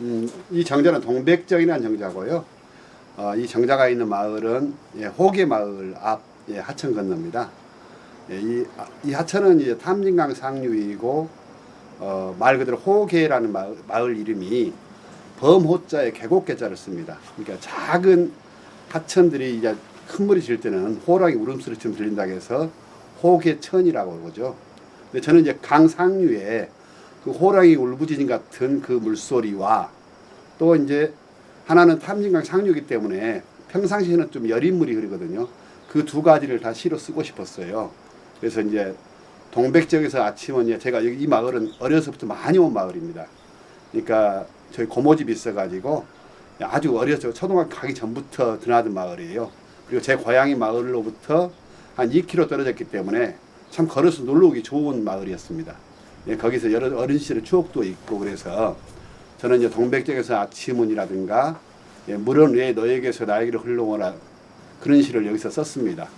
음, 이 정자는 동백정이라는 정자고요. 어, 이 정자가 있는 마을은 예, 호계 마을 앞 예, 하천 건너입니다. 예, 이, 아, 이 하천은 이제 탐진강 상류이고 어, 말 그대로 호계라는 마을, 마을 이름이 범호자에 계곡계자를 씁니다. 그러니까 작은 하천들이 이제 큰 물이 질 때는 호랑이 울음소리처럼 들린다고 해서 호계천이라고 그러죠. 근데 저는 이제 강 상류에 그 호랑이 울부짖음 같은 그 물소리와 또 이제 하나는 탐진강 상류이기 때문에 평상시에는 좀 여린 물이 흐르거든요. 그 두 가지를 다 시로 쓰고 싶었어요. 그래서 이제 동백 지역에서 아침은 이제 제가 여기 이 마을은 어려서부터 많이 온 마을입니다. 그러니까 저희 고모집이 있어가지고 아주 어려서 초등학교 가기 전부터 드나든 마을이에요. 그리고 제 고향이 마을로부터 한 2km 떨어졌기 때문에 참 걸어서 놀러 오기 좋은 마을이었습니다. 예, 거기서 여러 어린 시절의 추억도 있고 그래서 저는 이제 동백역에서 아침은이라든가 예, 물은 왜 너에게서 나에게로 흘러오라 그런 시를 여기서 썼습니다.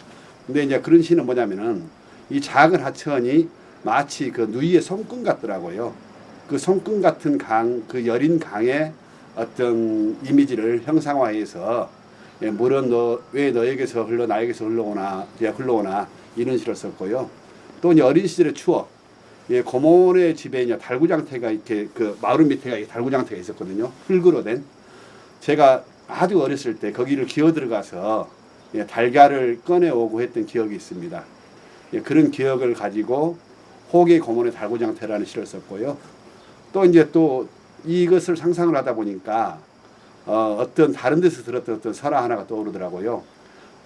근데 이제 그런 시는 뭐냐면은 이 작은 하천이 마치 그 누이의 손금 같더라고요. 그 손금 같은 강, 그 여린 강의 어떤 이미지를 형상화해서 예, 물은 너 왜 너에게서 흘러 나에게서 흘러오나 예, 흘러오나 이런 시를 썼고요. 또 이제 어린 시절의 추억. 예, 고모네 집에 이제 달구장터가 이렇게 그 마을 밑에가 이 달구장터가 있었거든요. 흙으로 된. 제가 아주 어렸을 때 거기를 기어 들어가서 예, 달걀을 꺼내 오고 했던 기억이 있습니다. 예, 그런 기억을 가지고 호계 고모네 달구장터라는 시를 썼고요. 또 이제 또 이것을 상상을 하다 보니까 어, 어떤 다른 데서 들었던 어떤 설화 하나가 떠오르더라고요.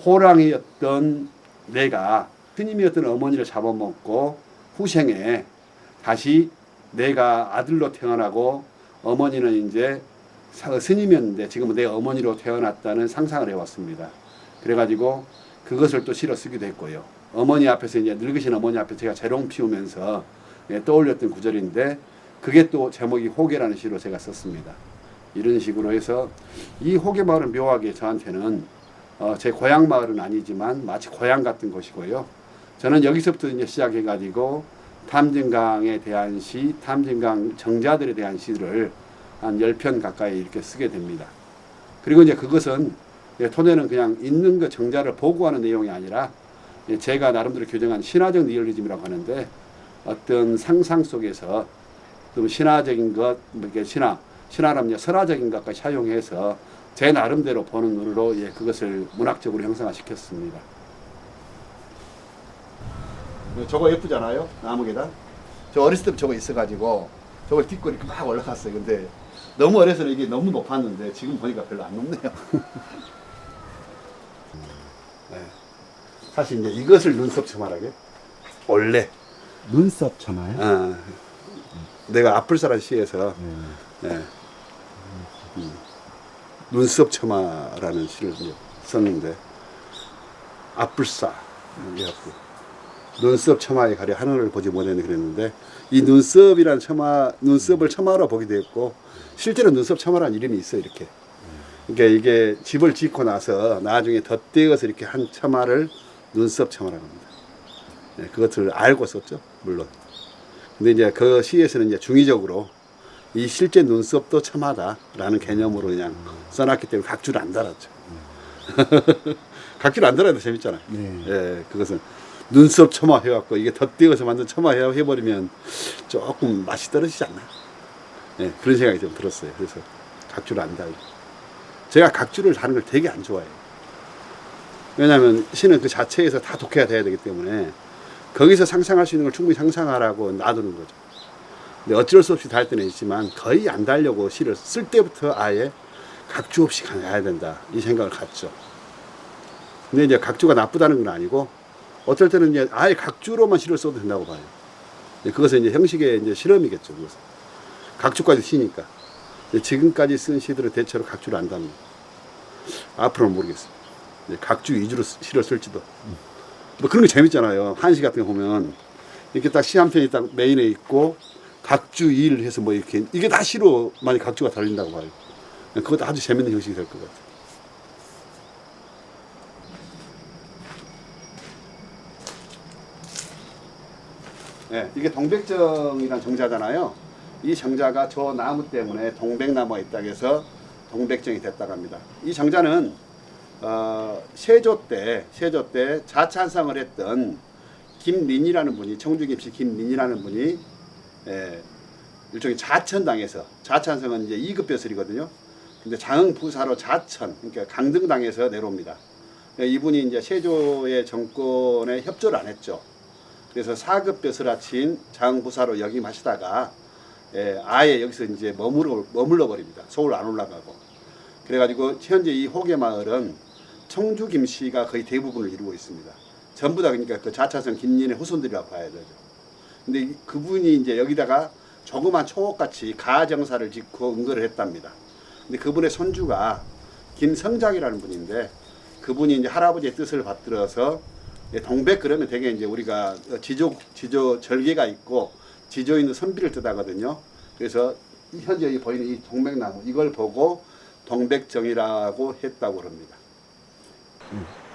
호랑이였던 내가 스님이었던 어머니를 잡아먹고 후생에 다시 내가 아들로 태어나고 어머니는 이제 사- 스님이었는데 지금은 내 어머니로 태어났다는 상상을 해왔습니다. 그래가지고 그것을 또 실어 쓰기도 했고요. 어머니 앞에서 이제 늙으신 어머니 앞에 제가 재롱 피우면서 예, 떠올렸던 구절인데 그게 또 제목이 호계라는 시로 제가 썼습니다. 이런 식으로 해서 이 호계 마을은 묘하게 저한테는 어, 제 고향 마을은 아니지만 마치 고향 같은 곳이고요. 저는 여기서부터 이제 시작해가지고 탐진강에 대한 시, 탐진강 정자들에 대한 시를 한 10편 가까이 이렇게 쓰게 됩니다. 그리고 이제 그것은 예, 토대는 그냥 있는 그 정자를 보고하는 내용이 아니라 예, 제가 나름대로 규정한 신화적 리얼리즘이라고 하는데 어떤 상상 속에서 좀 신화적인 것, 뭐 이렇게 신화, 신화라면 설화적인 것까지 사용해서 제 나름대로 보는 눈으로 예, 그것을 문학적으로 형상화시켰습니다. 저거 예쁘잖아요, 나무 계단. 저 어렸을 때 저거 있어가지고 저걸 딛고 이렇게 막 올라갔어요. 근데 너무 어려서 이게 너무 높았는데 지금 보니까 별로 안 높네요. 네. 사실 이제 이것을 눈썹 처말하게 원래 눈썹 처마요? 어, 내가 아플사란 시에서 네. 예. 음, 눈썹 처마라는 시를 썼는데 아뿔싸 이래갖고 눈썹 처마에 가려 하늘을 보지 못했네 그랬는데 이 눈썹이란 처마 눈썹을 처마로 보기도 했고 실제로 눈썹 처마라는 이름이 있어 요 이렇게 그러니까 이게 집을 짓고 나서 나중에 덧대어서 이렇게 한 처마를 눈썹 처마라고 합니다. 네, 그것을 알고 썼죠 물론. 근데 이제 그 시에서는 이제 중의적으로 이 실제 눈썹도 첨하다라는 개념으로 그냥 써놨기 때문에 각주를 안 달았죠. 각주를 안 달아도 재밌잖아요. 네. 예, 그것은 눈썹 첨화 해갖고 이게 덧대어서 만든 해- 해버리면 조금 맛이 떨어지지 않나. 예, 그런 생각이 좀 들었어요. 그래서 각주를 안 달고. 제가 각주를 다는 걸 되게 안 좋아해요. 왜냐하면 시는 그 자체에서 다 독해가 돼야 되기 때문에 거기서 상상할 수 있는 걸 충분히 상상하라고 놔두는 거죠. 근데 어쩔 수 없이 달 때는 있지만 거의 안 달려고 시를 쓸 때부터 아예 각주 없이 가야 된다 이 생각을 갖죠. 근데 이제 각주가 나쁘다는 건 아니고 어떨 때는 이제 아예 각주로만 시를 써도 된다고 봐요. 그것은 이제 형식의 이제 실험이겠죠. 그것은 각주까지 시니까 지금까지 쓴 시들은 대체로 각주를 안 답니다. 앞으로는 모르겠어요. 각주 위주로 쓰- 시를 쓸지도. 뭐 그런 게 재밌잖아요. 한시 같은 거 보면 이렇게 딱 시 한 편이 딱 메인에 있고 각주 일 해서 뭐 이렇게 이게 다 시로 만약 각주가 달린다고 봐요. 그것도 아주 재밌는 형식이 될 것 같아요. 네, 이게 동백정이란 정자잖아요. 이 정자가 저 나무 때문에 동백나무가 있다고 해서 동백정이 됐다고 합니다. 이 정자는 어, 세조 때 세조 때 자찬성을 했던 김민이라는 분이 청주김씨 김민이라는 분이 예, 일종의 자천당에서 자찬성은 이제 2급 벼슬이거든요. 근데 장흥 부사로 자천 그러니까 강등당에서 내려옵니다. 예, 이분이 이제 세조의 정권에 협조를 안 했죠. 그래서 4급 벼슬아친 장흥부사로 역임하시다가 예, 아예 여기서 이제 머물러 머물러 버립니다. 서울 안 올라가고. 그래가지고 현재 이 호계 마을은 청주 김씨가 거의 대부분을 이루고 있습니다. 전부 다 그러니까 그 자차선 김린의 후손들이라고 봐야 되죠. 근데 이- 그분이 이제 여기다가 조그만 초옥같이 가정사를 짓고 은거를 했답니다. 근데 그분의 손주가 김성작이라는 분인데 그분이 이제 할아버지의 뜻을 받들어서 예, 동백 그러면 되게 이제 우리가 어, 지조 지조 절개가 있고 지조 있는 선비를 뜻하거든요. 그래서 이 현재 이 보이는 이 동백나무 이걸 보고 동백정이라고 했다고 합니다.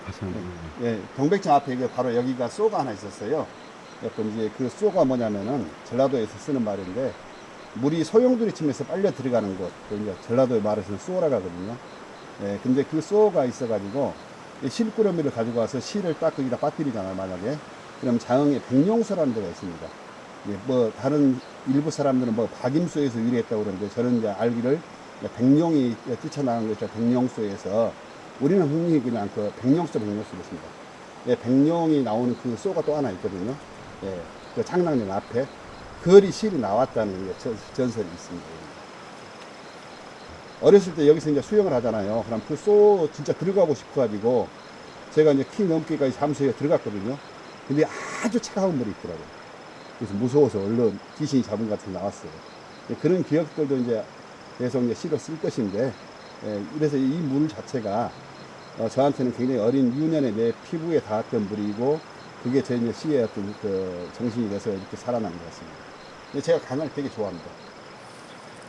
다시 한번. 예, 동백정 앞에 이게 바로 여기가 쏘가 하나 있었어요. 약간 이제 그 쏘가 뭐냐면은 전라도에서 쓰는 말인데 물이 소용돌이 침에서 빨려 들어가는 곳, 그 이제 전라도의 말에서는 쏘라고 하거든요. 예, 근데 그 쏘가 있어가지고 이 실구러미를 가지고 와서 실을 딱 거기다 빠뜨리잖아요, 만약에. 그럼 장흥에 백룡소라는 데가 있습니다. 예, 뭐 다른 일부 사람들은 뭐 박임소에서 유래했다고 그러는데 저는 이제 알기를 백룡이 뛰쳐나간 것이 백룡소에서 우리는 흔히 그냥 그 백룡소 백룡소 그렇습니다. 예, 백룡이 나오는 그 쏘가 또 하나 있거든요. 예, 그 창랑령 앞에 거리 실이 나왔다는 전설이 있습니다. 어렸을 때 여기서 이제 수영을 하잖아요. 그럼 그 쏘 진짜 들어가고 싶어가지고 제가 이제 키 넘기까지 잠수에 들어갔거든요. 근데 아주 차가운 물이 있더라고요. 그래서 무서워서 얼른 귀신이 잡은 것 같은 게 나왔어요. 예, 그런 기억들도 이제 계속 이제 시로 쓸 것인데, 예, 그래서 이 물 자체가 어, 저한테는 굉장히 어린 유년에 내 피부에 닿았던 물이고, 그게 제 이제 시의 어떤 그 정신이 돼서 이렇게 살아난 것 같습니다. 제가 강을 되게 좋아합니다.